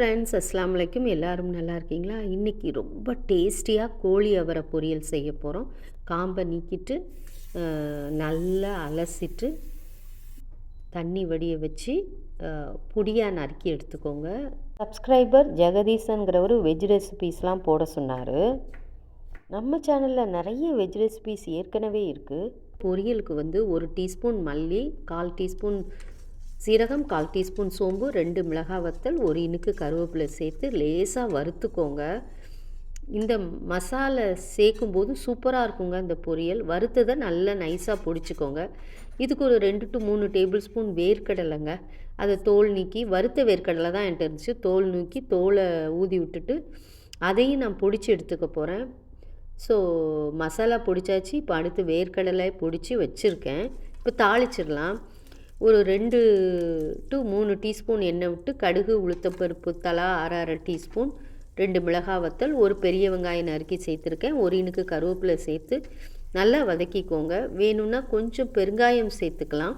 Friends அஸ்லாம் வலைக்கும் எல்லாரும் நல்லா இருக்கீங்களா? இன்றைக்கி ரொம்ப டேஸ்டியாக கோழி அவரை பொரியல் செய்ய போகிறோம் காம்பை நீக்கிட்டு நல்லா அலசிட்டு தண்ணி வடிய வச்சு பொடியாக நறுக்கி எடுத்துக்கோங்க. சப்ஸ்கிரைபர் ஜெகதீசன்கிறவர் வெஜ் ரெசிபீஸ்லாம் போட சொன்னார். நம்ம சேனலில் நிறைய வெஜ் ரெசிபீஸ் ஏற்கனவே இருக்குது பொரியலுக்கு வந்து ஒரு டீஸ்பூன் மல்லி கால் டீஸ்பூன் சீரகம் கால் டீஸ்பூன் சோம்பு ரெண்டு மிளகாய் வத்தல் ஒரு இனுக்கு கருவேப்பிலை சேர்த்து லேசாக வறுத்துக்கோங்க. இந்த மசாலா சேர்க்கும்போது சூப்பராக இருக்குங்க இந்த பொரியல். வறுத்ததை நல்லா நைஸாக பொடிச்சுக்கோங்க. இதுக்கு ஒரு ரெண்டு டு மூணு டேபிள் ஸ்பூன் வேர்க்கடலைங்க. அதை தோல் நீக்கி வறுத்த வேர்க்கடலை தான் என்கிட்ட இருந்துச்சு. தோல் நீக்கி தோலை ஊதி விட்டுட்டு அதையும் நான் பொடிச்சு எடுத்துக்க போகிறேன் ஸோ மசாலா பொடிச்சாச்சு. இப்போ அடுத்து வேர்க்கடலை பொடிச்சு வச்சுருக்கேன். இப்போ தாளிச்சிடலாம். ஒரு ரெண்டு டு மூணு டீஸ்பூன் எண்ணெய் விட்டு கடுகு உளுத்தப்பருப்பு தலா அரை அரை டீஸ்பூன் ரெண்டு மிளகாய் வத்தல் ஒரு பெரிய வெங்காயம் நறுக்கி சேர்த்துருக்கேன். ஒரு இனுக்கு கருவேப்பிலை சேர்த்து நல்லா வதக்கிக்கோங்க. வேணும்னா கொஞ்சம் பெருங்காயம் சேர்த்துக்கலாம்.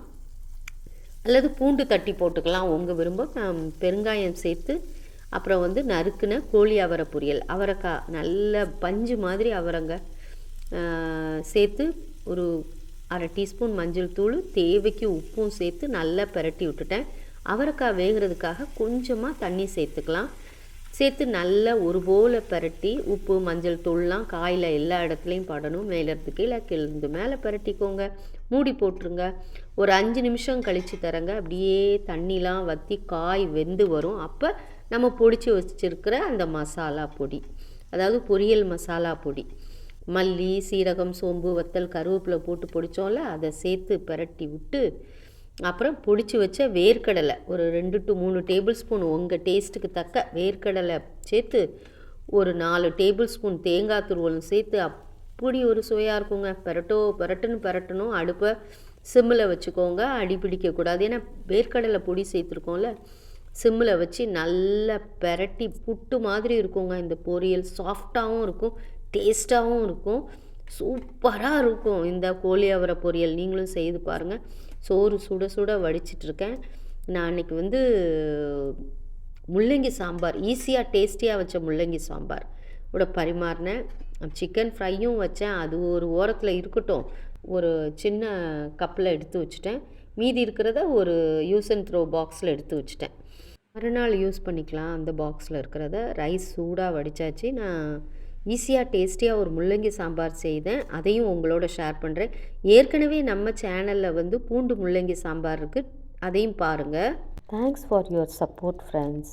அல்லது பூண்டு தட்டி போட்டுக்கலாம். உங்கள் விருப்பம் நான் பெருங்காயம் சேர்த்து அப்புறம் வந்து நறுக்குன கோழி அவரை பொரியல். அவரைக்காய் நல்ல பஞ்சு மாதிரி அவரங்க சேர்த்து ஒரு அரை டீஸ்பூன் மஞ்சள் தூள் தேவைக்கு உப்பும் சேர்த்து நல்லா பிரட்டி விட்டுட்டேன். அவரைக்காய் வேகிறதுக்காக கொஞ்சமாக தண்ணி சேர்த்துக்கலாம். சேர்த்து நல்லா ஒரு போல பிரட்டி உப்பு மஞ்சள் தூள்லாம் காயில் எல்லா இடத்துலையும் படணும். மேலேருந்து கீழே கீழேருந்து மேலே பிரட்டிக்கோங்க. மூடி போட்டுருங்க. ஒரு அஞ்சு நிமிஷம் கழித்து தரங்க. அப்படியே தண்ணிலாம் வற்றி காய் வெந்து வரும். அப்போ நம்ம பொடிச்சு வச்சிருக்கிற அந்த மசாலா பொடி. அதாவது பொரியல் மசாலா பொடி. மல்லி சீரகம் சோம்பு வத்தல் கருவேப்பிலை போட்டு பொடித்தோம்ல அதை சேர்த்து பிரட்டி விட்டு அப்புறம் பொடிச்சு வச்ச வேர்க்கடலை ஒரு ரெண்டு டு மூணு டேபிள் ஸ்பூன் உங்கள் டேஸ்ட்டுக்கு தக்க வேர்க்கடலை சேர்த்து ஒரு நாலு டேபிள் ஸ்பூன் தேங்காய் துருவலும் சேர்த்து அப்படி ஒரு சுவையாக இருக்குங்க. பரட்டோ பெரட்டுன்னு பரட்டணும். அடுப்பை சிம்மில் வச்சுக்கோங்க. அடி பிடிக்கக்கூடாது ஏன்னா வேர்க்கடலை பொடி சேர்த்துருக்கோம்ல சிம்மில் வச்சு நல்லா பெரட்டி புட்டு மாதிரி இருக்குங்க. இந்த பொரியல் சாஃப்டாகவும் இருக்கும். டேஸ்ட்டாகவும் இருக்கும். சூப்பராக இருக்கும் இந்த கோழி அவரை பொரியல். நீங்களும் செய்து பாருங்கள் சோறு சுட சுட வடிச்சிட்ருக்கேன். நான் அன்றைக்கி வந்து முள்ளங்கி சாம்பார் ஈஸியாக டேஸ்டியாக வச்ச முள்ளங்கி சாம்பார். கூட பரிமாறினேன். சிக்கன் ஃப்ரையும் வச்சேன். அது ஒரு ஓரத்தில் இருக்கட்டும். ஒரு சின்ன கப்பில் எடுத்து வச்சுட்டேன். மீதி இருக்கிறத ஒரு யூஸ் அண்ட் த்ரோ பாக்ஸில் எடுத்து வச்சுட்டேன். மறுநாள் யூஸ் பண்ணிக்கலாம் அந்த பாக்ஸில் இருக்கிறத. ரைஸ் சூடாக வடித்தாச்சு நான் ஈஸியாக டேஸ்டியாக ஒரு முள்ளங்கி சாம்பார் செய்தேன். அதையும் உங்களோட ஷேர் பண்ணுறேன் ஏற்கனவே நம்ம சேனலில் வந்து பூண்டு முள்ளங்கி சாம்பார் இருக்குது அதையும் பாருங்கள் thanks for your support friends